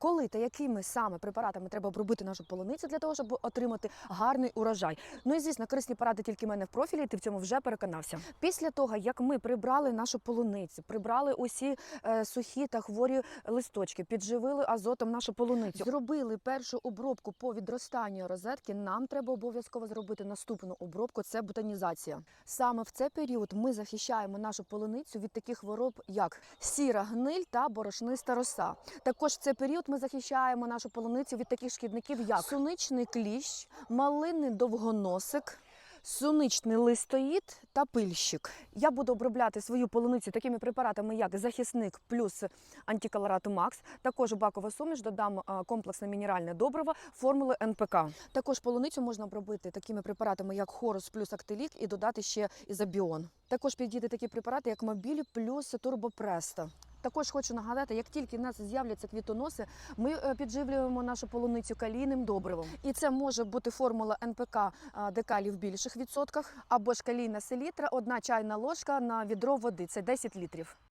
коли та якими саме препаратами треба обробити нашу полуницю для того, щоб отримати гарний урожай. Ну і звісно, корисні поради тільки в мене в профілі. Ти в цьому вже переконався. Після того, як ми прибрали нашу полуницю, прибрали усі е, сухі та хворі листочки, підживили азотом нашу полуницю, зробили першу обробку по відростанню розетки. Нам треба обов'язково зробити наступну обробку. Це бутанізація. Саме в цей період ми захищаємо нашу полуницю від таких хвороб, як сіра гниль та борошниста роса. Також в цей період ми захищаємо нашу полуницю від таких шкідників, як суничний кліщ, малинний довгоносик. Суничний листоїд та пильщик. Я буду обробляти свою полуницю такими препаратами, як захисник плюс антиколорату Макс. Також у бакову суміш додам комплексне мінеральне добриво формули НПК. Також полуницю можна обробити такими препаратами, як Хорус плюс Актелік, і додати ще ізобіон. Також підійде такі препарати, як Мобілі плюс Турбопресто. Також хочу нагадати, як тільки в нас з'являться квітоноси, ми е, підживлюємо нашу полуницю калійним добривом. І це може бути формула НПК декалі в більших відсотках, або ж калійна селітра, одна чайна ложка на відро води. Це 10 літрів.